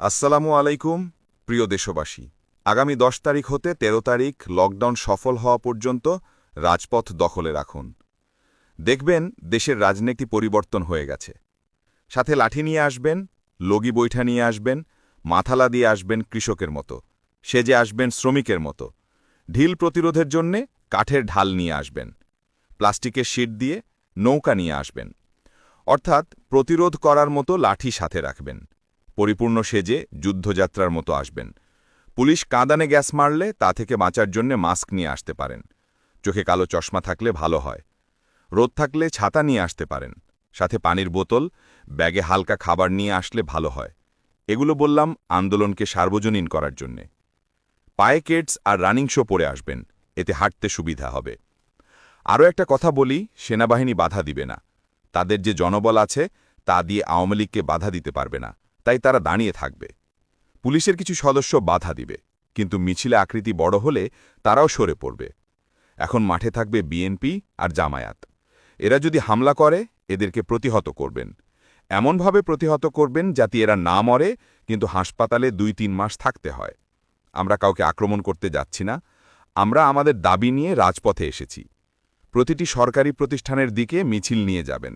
আসসালামু আলাইকুম, প্রিয় দেশবাসী। আগামী দশ তারিখ হতে ১৩ তারিখ লকডাউন সফল হওয়া পর্যন্ত রাজপথ দখলে রাখুন। দেখবেন দেশের রাজনীতি পরিবর্তন হয়ে গেছে। সাথে লাঠি নিয়ে আসবেন, লগি বৈঠা নিয়ে আসবেন, মাথালা দিয়ে আসবেন কৃষকের মতো, সেজে আসবেন শ্রমিকের মতো। ঢিল প্রতিরোধের জন্যে কাঠের ঢাল নিয়ে আসবেন, প্লাস্টিকের শিট দিয়ে নৌকা নিয়ে আসবেন। অর্থাৎ প্রতিরোধ করার মতো লাঠি সাথে রাখবেন। পরিপূর্ণ সেজে যুদ্ধযাত্রার মতো আসবেন। পুলিশ কাঁদানে গ্যাস মারলে তা থেকে বাঁচার জন্য মাস্ক নিয়ে আসতে পারেন। চোখে কালো চশমা থাকলে ভালো হয়। রোদ থাকলে ছাতা নিয়ে আসতে পারেন। সাথে পানির বোতল, ব্যাগে হালকা খাবার নিয়ে আসলে ভালো হয়। এগুলো বললাম আন্দোলনকে সার্বজনীন করার জন্যে। পায়ে কেটস আর রানিং শো পরে আসবেন। এতে হাঁটতে সুবিধা হবে। আরও একটা কথা বলি, সেনাবাহিনী বাধা দিবে না। তাদের যে জনবল আছে, তা দিয়ে আওয়ামী লীগকে বাধা দিতে পারবে না। তাই তারা দাঁড়িয়ে থাকবে। পুলিশের কিছু সদস্য বাধা দিবে, কিন্তু মিছিলে আকৃতি বড় হলে তারাও সরে পড়বে। এখন মাঠে থাকবে বিএনপি আর জামায়াত। এরা যদি হামলা করে, এদেরকে প্রতিহত করবেন। এমনভাবে প্রতিহত করবেন যাতে এরা না মরে, কিন্তু হাসপাতালে দুই তিন মাস থাকতে হয়। আমরা কাউকে আক্রমণ করতে যাচ্ছি না। আমরা আমাদের দাবি নিয়ে রাজপথে এসেছি। প্রতিটি সরকারি প্রতিষ্ঠানের দিকে মিছিল নিয়ে যাবেন।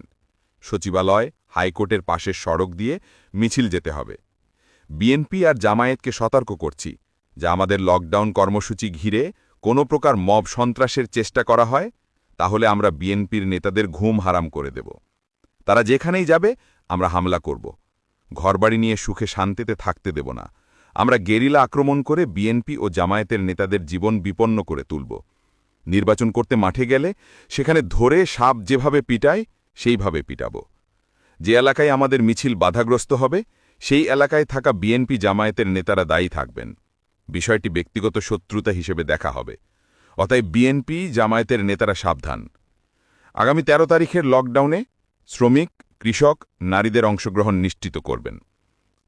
সচিবালয় হাইকোর্টের পাশের সড়ক দিয়ে মিছিল যেতে হবে। বিএনপি আর জামায়াতকে সতর্ক করছি, যা আমাদের লকডাউন কর্মসূচি ঘিরে কোনো প্রকার মব সন্ত্রাসের চেষ্টা করা হয়, তাহলে আমরা বিএনপির নেতাদের ঘুম হারাম করে দেব। তারা যেখানেই যাবে, আমরা হামলা করব। ঘরবাড়ি নিয়ে সুখে শান্তিতে থাকতে দেব না। আমরা গেরিলা আক্রমণ করে বিএনপি ও জামায়াতের নেতাদের জীবন বিপন্ন করে তুলব। নির্বাচন করতে মাঠে গেলে সেখানে ধরে সাপ যেভাবে পিটায়, সেইভাবে পিটাব। যে এলাকায় আমাদের মিছিল বাধাগ্রস্ত হবে, সেই এলাকায় থাকা বিএনপি জামায়াতের নেতারা দায়ী থাকবেন। বিষয়টি ব্যক্তিগত শত্রুতা হিসেবে দেখা হবে। অতএব বিএনপি জামায়াতের নেতারা সাবধান। আগামী ১৩ তারিখের লকডাউনে শ্রমিক, কৃষক, নারীদের অংশগ্রহণ নিশ্চিত করবেন।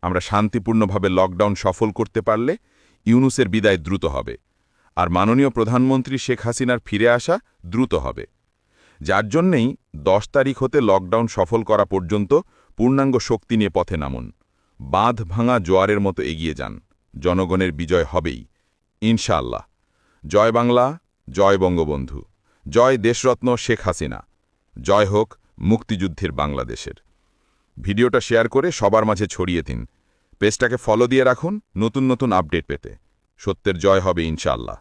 আমরা শান্তিপূর্ণভাবে লকডাউন সফল করতে পারলে ইউনুসের বিদায় দ্রুত হবে। আর মাননীয় প্রধানমন্ত্রী শেখ হাসিনার ফিরে আসা দ্রুত হবে। যার জন্যেই দশ তারিখ হতে লকডাউন সফল করা পর্যন্ত পূর্ণাঙ্গ শক্তি নিয়ে পথে নামুন। বাঁধ ভাঙা জোয়ারের মতো এগিয়ে যান। জনগণের বিজয় হবেই। ইনশাআল্লাহ। জয় বাংলা, জয় বঙ্গবন্ধু। জয় দেশরত্ন শেখ হাসিনা। জয় হোক মুক্তিযুদ্ধের বাংলাদেশের। ভিডিওটা শেয়ার করে সবার মাঝে ছড়িয়ে দিন। পেজটাকে ফলো দিয়ে রাখুন নতুন নতুন আপডেট পেতে। সত্যের জয় হবে ইনশাআল্লাহ।